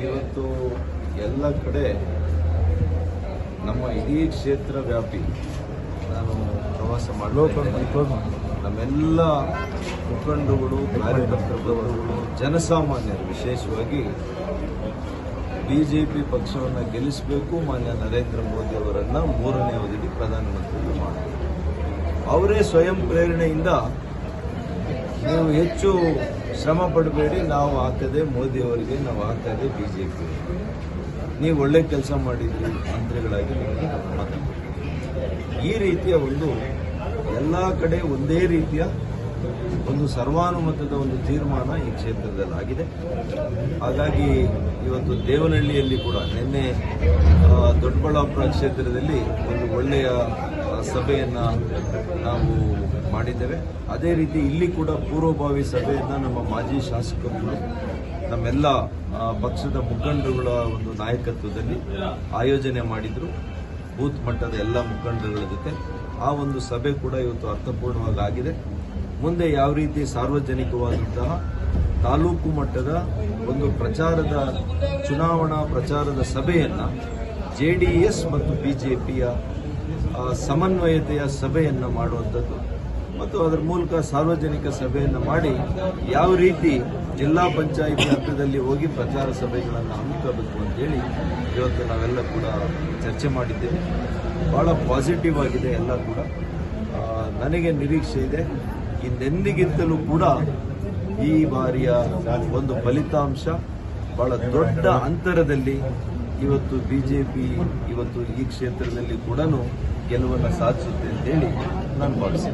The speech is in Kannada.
ಇವತ್ತು ಎಲ್ಲ ಕಡೆ ನಮ್ಮ ಇಡೀ ಕ್ಷೇತ್ರ ವ್ಯಾಪಿ ನಾನು ಪ್ರವಾಸ ಮಾಡಬೇಕು ನಮ್ಮೆಲ್ಲ ಮುಖಂಡರುಗಳು ಕಾರ್ಯಕರ್ತರ ಬಂಧುಗಳು ಜನಸಾಮಾನ್ಯರು ವಿಶೇಷವಾಗಿ ಬಿಜೆಪಿ ಪಕ್ಷವನ್ನು ಗೆಲ್ಲಿಸಬೇಕು ಮಾನ್ಯ ನರೇಂದ್ರ ಮೋದಿ ಅವರನ್ನು ಮೂರನೇ ಅವಧಿಗೆ ಪ್ರಧಾನಮಂತ್ರಿಗಳು ಮಾಡಬೇಕು. ಅವರೇ ಸ್ವಯಂ ಪ್ರೇರಣೆಯಿಂದ ನೀವು ಹೆಚ್ಚು ಶ್ರಮ ಪಡಬೇಡಿ, ನಾವು ಹಾಕದೆ ಮೋದಿ ಅವರಿಗೆ ನಾವು ಹಾಕದೆ ಬಿಜೆಪಿ ನೀವು ಒಳ್ಳೆ ಕೆಲಸ ಮಾಡಿದ್ರಿ, ಮಂತ್ರಿಗಳಾಗಿ ನಿಮಗೆ ಮತ ಈ ರೀತಿಯ ಒಂದು ಎಲ್ಲ ಕಡೆ ಒಂದೇ ರೀತಿಯ ಒಂದು ಸರ್ವಾನುಮತದ ಒಂದು ತೀರ್ಮಾನ ಈ ಕ್ಷೇತ್ರದಲ್ಲಿ ಆಗಿದೆ ಹಾಗಾಗಿ ಇವತ್ತು ದೇವನಹಳ್ಳಿಯಲ್ಲಿ ಕೂಡ ನಿನ್ನೆ ದೊಡ್ಡಬಳ್ಳಾಪುರ ಕ್ಷೇತ್ರದಲ್ಲಿ ಒಂದು ಒಳ್ಳೆಯ ಸಭೆಯನ್ನು ನಾವು ಮಾಡಿದ್ದೇವೆ. ಅದೇ ರೀತಿ ಇಲ್ಲಿ ಕೂಡ ಪೂರ್ವಭಾವಿ ಸಭೆಯನ್ನು ನಮ್ಮ ಮಾಜಿ ಶಾಸಕರುಗಳು ನಮ್ಮೆಲ್ಲ ಪಕ್ಷದ ಮುಖಂಡರುಗಳ ಒಂದು ನಾಯಕತ್ವದಲ್ಲಿ ಆಯೋಜನೆ ಮಾಡಿದ್ರು. ಬೂತ್ ಮಟ್ಟದ ಎಲ್ಲ ಮುಖಂಡರುಗಳ ಜೊತೆ. ಆ ಒಂದು ಸಭೆ ಕೂಡ ಇವತ್ತು ಅರ್ಥಪೂರ್ಣವಾಗಿ ಆಗಿದೆ ಮುಂದೆ ಯಾವ ರೀತಿ ಸಾರ್ವಜನಿಕವಾದಂತಹ ತಾಲೂಕು ಮಟ್ಟದ ಒಂದು ಪ್ರಚಾರದ, ಚುನಾವಣಾ ಪ್ರಚಾರದ ಸಭೆಯನ್ನ ಜೆಡಿಎಸ್ ಮತ್ತು ಬಿಜೆಪಿಯ ಸಮನ್ವಯತೆಯ ಸಭೆಯನ್ನ ಮಾಡುವಂಥದ್ದು ಮತ್ತು ಅದರ ಮೂಲಕ ಸಾರ್ವಜನಿಕ ಸಭೆಯನ್ನು ಮಾಡಿ ಯಾವ ರೀತಿ ಜಿಲ್ಲಾ ಪಂಚಾಯಿತಿ ಹಂತದಲ್ಲಿ ಹೋಗಿ ಪ್ರಚಾರ ಸಭೆಗಳನ್ನು ಹಮ್ಮಿಕೋಬೇಕು ಅಂತೇಳಿ ಇವತ್ತು ನಾವೆಲ್ಲ ಕೂಡ ಚರ್ಚೆ ಮಾಡಿದ್ದೇವೆ. ಬಹಳ ಪಾಸಿಟಿವ್ ಆಗಿದೆ ಎಲ್ಲ ಕೂಡ. ನನಗೆ ನಿರೀಕ್ಷೆ ಇದೆ. ಇನ್ನೆಂದಿಗಿಂತಲೂ ಕೂಡ ಈ ಬಾರಿಯ ಒಂದು ಫಲಿತಾಂಶ ಬಹಳ ದೊಡ್ಡ ಅಂತರದಲ್ಲಿ ಇವತ್ತು ಬಿಜೆಪಿ ಇವತ್ತು ಈ ಕ್ಷೇತ್ರದಲ್ಲಿ ಕೂಡ ಗೆಲುವನ್ನು ಸಾಧಿಸುತ್ತೆ ಅಂತೇಳಿ ನಾನು ಭಾವಿಸ್ತೇನೆ.